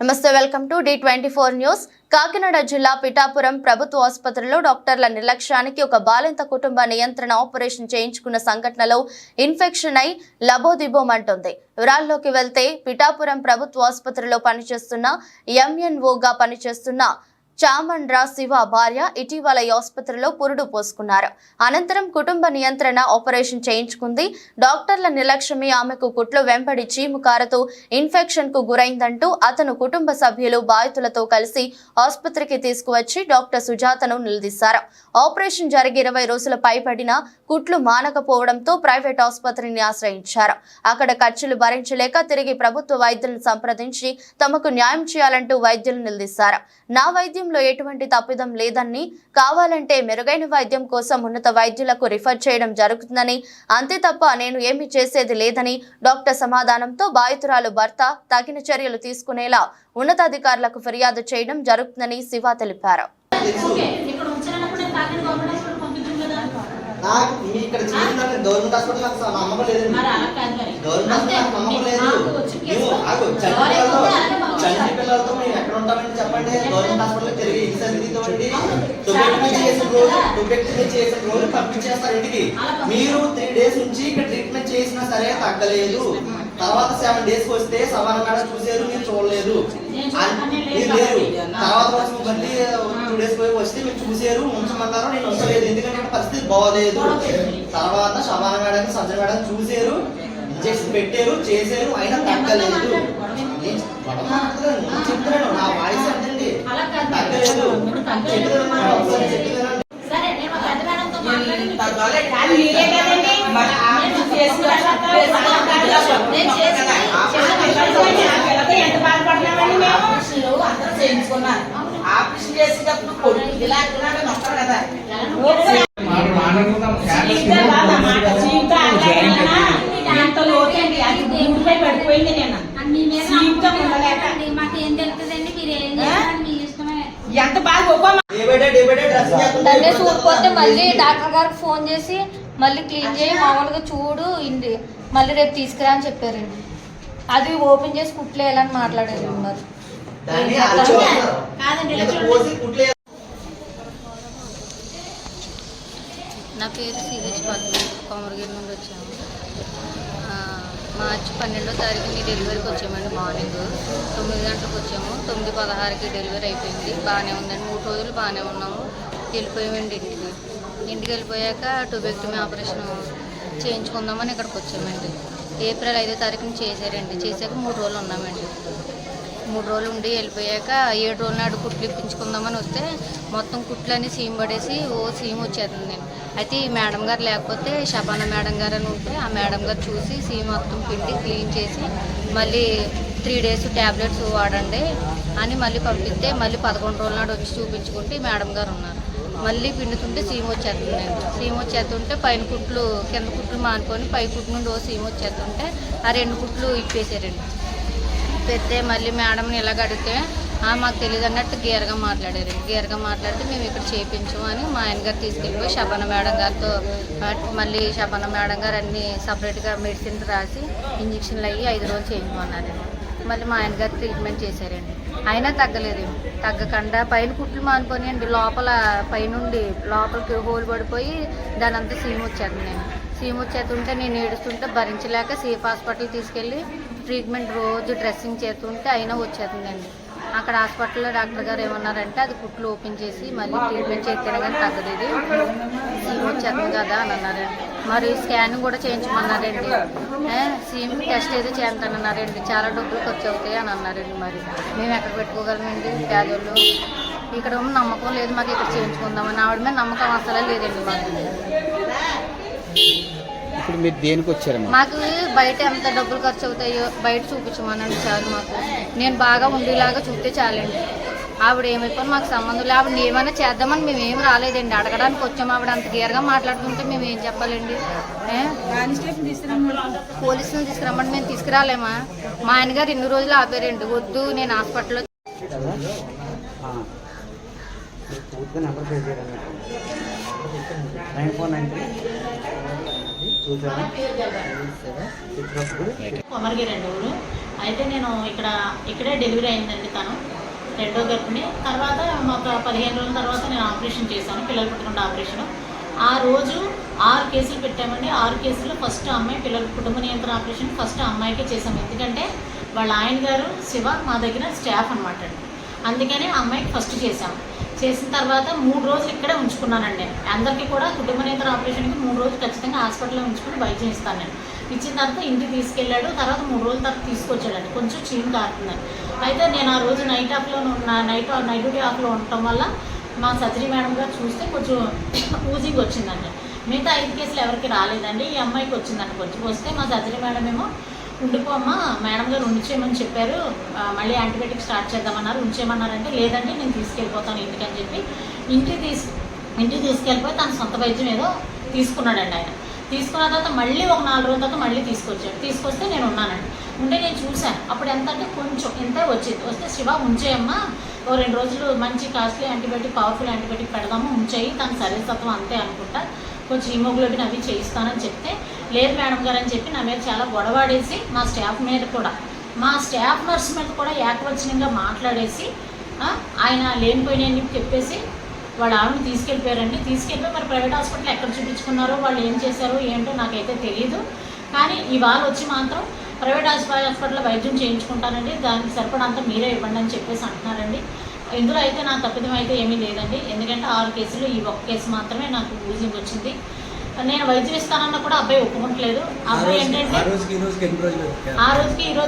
నమస్తే welcome to the twenty four news. Kakinada జిల్లా పిఠాపురం ప్రభుత్వ ఆసుపత్రిలో డాక్టర్ల నిర్లక్ష్యానికి ఒక బాలింత కుటుంబ నియంత్రణ ఆపరేషన్ చేయించుకున్న సంఘటనలో ఇన్ఫెక్షన్ అయి లబోదిబోమంటుంది. వివరాల్లోకి వెళ్తే పిఠాపురం ప్రభుత్వ ఆసుపత్రిలో పనిచేస్తున్న ఎంఎన్ఓగా పనిచేస్తున్న చామండ్రా శివ భార్య ఇటీవల ఆసుపత్రిలో పురుడు పోసుకున్నారు. అనంతరం కుటుంబ నియంత్రణ ఆపరేషన్ చేయించుకుంది. డాక్టర్ల నిర్లక్ష్యమే ఆమెకు కుట్లు వెంబడి చీము కారుతూ ఇన్ఫెక్షన్కు గురైందంటూ అతను కుటుంబ సభ్యులు బాధితులతో కలిసి ఆసుపత్రికి తీసుకువచ్చి డాక్టర్ సుజాతను నిలదీశారు. ఆపరేషన్ జరిగి ఇరవై రోజుల పైబడిన కుట్లు మానకపోవడంతో ప్రైవేట్ ఆసుపత్రిని ఆశ్రయించారు. అక్కడ ఖర్చులు భరించలేక తిరిగి ప్రభుత్వ వైద్యులను సంప్రదించి తమకు న్యాయం చేయాలంటూ వైద్యులు నిలదీశారు. నా వైద్యంలో ఎటువంటి తప్పిదం లేదని కావాలంటే మెరుగైన వైద్యం కోసం ఉన్నత వైద్యులకు రిఫర్ చేయడం జరుగుతుందని అంతే తప్ప నేను ఏమీ చేసేది లేదని డాక్టర్ సమాధానంతో బాధితురాలు భర్త తగిన చర్యలు తీసుకునేలా ఉన్నతాధికారులకు ఫిర్యాదు చేయడం జరుగుతుందని శివ తెలిపారు ఓకే ఇక్కడ ఉంచాలన్నప్పుడు నేను కాకినాడ గవర్నమెంట్ హాస్పిటల్ పంపిద్దాం కదా నాకు మీ ఇక్కడ చేసిందంటే గవర్నమెంట్ హాస్పిటల్ నాకు అసలు నమ్మకం లేదు. గవర్నమెంట్. హాస్పిటల్ నాకు నమ్మకం లేదు. ఆగు, చంటి పిల్లలతో మేము ఎక్కడ ఉంటామని చెప్పండి. గవర్నమెంట్ హాస్పిటల్ తిరిగి ఎగ్జామ్ తీసుకోండి చాలా చేసిన రోజు. టుబెక్టమీ చేసిన రోజు పంపించేస్తారు ఇంటికి. మీరు త్రీ డేస్ నుంచి ఇక్కడ ట్రీట్మెంట్ చేసినా సరే తగ్గలేదు. తర్వాత సెవెన్ డేస్ వస్తే సమాన మేడ చూసారు మీరు చూడలేదు. మీరు లేరు. తర్వాత రోజు మళ్ళీ టూ డేస్ పోయి వస్తే మీరు చూసారు ఉంచమన్నారు నేను ఉంచలేదు. ఎందుకంటే పరిస్థితి బాగోలేదు. తర్వాత శవాన మేడం సంజయ్ మేడం చూసారు ఇంజక్షన్ పెట్టారు చేశారు అయినా తగ్గలేదు. నేను చెప్తున్నాను. నా వాయిస్ అంతండి మరి. తగ్గలేదు. తగ్గలేదు. చెప్తున్నాను మేడం, ఒకసారి చెప్తున్నాను. సరే నేను మా పెద్ద మేడంతో మాట్లాడి మీకు తగ్గాలి. కానీ మీరే కదండి మన ఆఫీస్ చేసి నేను చేసి పిల్లతో ఎంత బాధపడుతున్నామండి మేము ఆపరేషన్లు అందరూ చేయించుకున్నారు ఆపరేషన్ చేసేటప్పుడు కొడుకు ఇలా అక్కడ వస్తారు కదా చీత కాదు, ఆ మాట చీత అనలేకనా? ఎంత లోతండి అది భూమిపై పడిపోయింది నేను మీ మీద సీట్లో నమ్మకం ఉండలేక. లేదండి. మాకేం తెలుస్తుందండి మీరు ఏం ఆ? చేస్తారు మీ ఇష్టమే ఎంత బాగా ఒప్ప day by day, day by day dressing చేస్తుంటే దాన్ని ఇప్పుడు చూడకపోతే చెప్తాను. మళ్ళీ డాక్టర్ గారికి ఫోన్ చేసి మళ్ళీ క్లీన్ చేయి మామూలుగా చూడు ఇండి మళ్ళీ రేపు తీసుకురా అని చెప్పారండి. అది ఓపెన్ చేసి కుట్లేయాలని మాట్లాడారు మరి. నా పేరు సిహెచ్ పద్మ కొమరగిరి నుండి వచ్చాము. ఆ, మార్చి పన్నెండో తారీఖుని డెలివరీకి వచ్చామండి మార్నింగ్. తొమ్మిది గంటలకు వచ్చాము. తొమ్మిది పదహారుకి డెలివరీ అయిపోయింది. బాగానే ఉందండి. మూడు రోజులు బాగానే ఉన్నాము. వెళ్ళిపోయామండి ఇంటికి. ఇంటికి వెళ్ళిపోయాక టూబెక్టమీ ఆపరేషన్ చేయించుకుందామని ఇక్కడికి వచ్చామండి. ఏప్రిల్ ఐదో తారీఖున చేశారండి. చేశాక మూడు రోజులు ఉన్నామండి. మూడు రోజులు ఉండి వెళ్ళిపోయాక ఏడు రోజుల నాడు కుట్లు ఇప్పించుకుందామని వస్తే మొత్తం కుట్లన్నీ సీమ్ పడేసి ఓ సీమ్ వచ్చేస్తుంది అయితే ఈ మేడం గారు లేకపోతే షబానా మేడం గారు అని ఉంటే ఆ మేడం గారు చూసి సీమ్ మొత్తం పిండి క్లీన్ చేసి మళ్ళీ త్రీ డేస్ ట్యాబ్లెట్స్ వాడండి అని మళ్ళీ పంపిస్తే మళ్ళీ పదకొండు రోజుల నాడు వచ్చి చూపించుకుంటే మేడం గారు ఉన్నారు. మళ్ళీ పిండుతుంటే సీమ వచ్చేస్తుందండి. సీమ వచ్చేస్తుంటే పైన కుట్లు కింద కుట్లు మానుకొని పై కుట్టు నుండి ఓ సీమ వచ్చేస్తుంటే ఆ రెండు కుట్లు ఇప్పేసారండి పెడితే మళ్ళీ మేడంని ఇలాగ అడిగితే "ఆ, మాకు తెలియదు అన్నట్టు గేరగా మాట్లాడారు గేరగా మాట్లాడితే మేము ఇక్కడ చేయించము అని మా ఆయన గారు తీసుకెళ్ళిపోయి శబన మేడం గారితో మళ్ళీ శబన మేడం గారు అన్ని సపరేట్గా మెడిసిన్ రాసి ఇంజక్షన్లు అయ్యి ఐదు రోజులు చేయించమన్నారండి. మళ్ళీ మా ఆయన గారు ట్రీట్మెంట్ చేశారండి. అయినా తగ్గలేదు తగ్గకుండా పైన కుట్లు మానుకొని అండి లోపల పైనుండి లోపలికి హోల్ పడిపోయి దాని అంతా సీమ్ వచ్చేస్తుంది సీమ్ వచ్చేస్తుంటే నేను ఏడుస్తుంటే భరించలేక సేఫ్ హాస్పిటల్ తీసుకెళ్ళి ట్రీట్మెంట్ రోజు డ్రెస్సింగ్ చేస్తుంటే అయినా వచ్చేస్తుందండి. అక్కడ హాస్పిటల్లో డాక్టర్ గారు ఏమన్నారంటే అది కుట్లు ఓపెన్ చేసి మళ్ళీ ట్రీట్మెంట్ చేస్తేనే కానీ తగ్గదు ఇది సీమ్ వచ్చేస్తుంది కదా అని అన్నారండి. మరి స్కానింగ్ కూడా చేయించమన్నారండి. సీమ్ టెస్ట్ ఏదో చేస్తానన్నారండి చాలా డబ్బులు ఖర్చు అవుతాయి అని అన్నారండి మరి. మేము ఎక్కడ పెట్టుకోగలమండి పేదోళ్ళు? ఇక్కడ ఉన్న నమ్మకం లేదు మాకు ఇక్కడ చేయించుకుందామని. ఆవిడ మీద నమ్మకం అసలే లేదండి మాకు. ఇప్పుడు మీరు దేనికి వచ్చారమ్మా? మాకు బయట ఎంత డబ్బులు ఖర్చు అవుతాయో బయట చూపించమనండి చాలు మాకు. నేను బాగా ఉండేలాగా చూస్తే చాలండి. ఆవిడ ఏమైపోయి మాకు సంబంధం లేదు ఆవిడ ఏమైనా చేద్దామని మేము ఏం రాలేదండి. అడగడానికి వచ్చాము ఆవిడ అంత గీరగా మాట్లాడుతుంటే మేము ఏం చెప్పాలండి? ఏ? పోలీసులు తీసుకురమ్మని మేము తీసుకురాలేమా? మా ఆయన గారు ఇన్ని రోజులు ఆపారండి. వద్దు నేను హాస్పిటల్లో పూర్తిగా నెంబర్ పే చేయాలి నైన్ ఫోర్ నైన్ త్రీ అండి ఊరు. అయితే నేను ఇక్కడ ఇక్కడే డెలివరీ అయిందండి తను. రెండో గర్భిణి. తర్వాత ఒక పదిహేను రోజుల తర్వాత నేను ఆపరేషన్ చేశాను. పిల్లలు పుట్టకుండా ఆపరేషన్ ఆ రోజు ఆరు కేసులు పెట్టామండి. ఆరు కేసులు ఫస్ట్ అమ్మాయి పిల్లల కుటుంబ నియంత్రణ ఆపరేషన్ ఫస్ట్ అమ్మాయికే చేసాము ఎందుకంటే వాళ్ళ ఆయన గారు శివ మా దగ్గర స్టాఫ్ అనమాట అండి. అందుకని ఆ అమ్మాయికి ఫస్ట్ చేశాం. చేసిన తర్వాత మూడు రోజులు ఇక్కడే ఉంచుకున్నానండి. అందరికీ కూడా కుటుంబ నియంత్రణ ఆపరేషన్కి మూడు రోజులు ఖచ్చితంగా హాస్పిటల్లో ఉంచుకుని బయట చేస్తాను నేను. ఇచ్చిన తర్వాత ఇంటికి తీసుకెళ్ళాడు. తర్వాత మూడు రోజుల తర్వాత తీసుకొచ్చాడండి. కొంచెం చీమ్ కారుతుందని అయితే నేను ఆ రోజు నైట్ ఆఫ్లో ఉన్న నైట్ నైట్ డ్యూటీ ఆఫ్లో ఉండటం వల్ల మా సర్జరీ మేడం గారు చూస్తే కొంచెం ఊజింగ్ వచ్చిందండి. మిగతా ఐదు కేసులు ఎవరికి రాలేదండి. ఈ అమ్మాయికి వచ్చిందండి. కొంచెం వస్తే మా సర్జరీ మేడం ఏమో ఉండిపోమ్మా మేడం గారు ఉంచేయమని చెప్పారు. మళ్ళీ యాంటీబయాటిక్ స్టార్ట్ చేద్దామన్నారు. ఉంచేయమన్నారంటే లేదంటే నేను తీసుకెళ్ళిపోతాను ఇంటికని చెప్పి ఇంటికి తీసు ఇంటికి తీసుకెళ్ళిపోయి తన సొంత వైద్యం ఏదో తీసుకున్నాడండి ఆయన. తీసుకున్న తర్వాత మళ్ళీ ఒక నాలుగు రోజుల తర్వాత మళ్ళీ తీసుకొచ్చాడు. తీసుకొస్తే నేను ఉన్నానండి. ఉంటే నేను చూశాను. అప్పుడు ఎంత అంటే కొంచెం ఎంత వచ్చింది? వస్తే శివ ఉంచేయమ్మా. ఓ రెండు రోజులు మంచి కాస్ట్లీ యాంటీబయాటిక్ పవర్ఫుల్ యాంటీబయాటిక్ పెడదాము ఉంచేయి. తన శరీరతత్వం అంతే అనుకుంటా. కొంచెం హిమోగ్లోబిన్ అవి చేయిస్తానని చెప్తే లేదు మేడం గారు అని చెప్పి నా మీద చాలా గొడవాడేసి మా స్టాఫ్ మీద కూడా. మా స్టాఫ్ నర్స్ మీద కూడా ఏకవచనంగా మాట్లాడేసి ఆయన లేనిపోయినాయని చెప్పేసి వాళ్ళ ఆమెను తీసుకెళ్ళిపోయారండి. తీసుకెళ్ళిపోయి మరి ప్రైవేట్ హాస్పిటల్ ఎక్కడ చూపించుకున్నారో వాళ్ళు ఏం చేశారో ఏంటో నాకైతే తెలియదు కానీ ఇవాళ వచ్చి మాత్రం ప్రైవేట్ హాస్పిటల్ హాస్పిటల్లో వైద్యం చేయించుకుంటానండి. దానికి సరిపడంతా మీరే ఇవ్వండి అని చెప్పేసి అంటున్నారండి. ఇందులో అయితే నా తప్పిదం అయితే ఏమీ లేదండి. ఎందుకంటే ఆరు కేసులు ఈ ఒక్క కేసు మాత్రమే నాకు ఊజింగ్ వచ్చింది. నేను వైద్యం ఇస్తానన్నా కూడా అబ్బాయి ఒప్పుకోవట్లేదు అబ్బాయి ఏంటంటే ఆ రోజుకి ఈ రోజుకి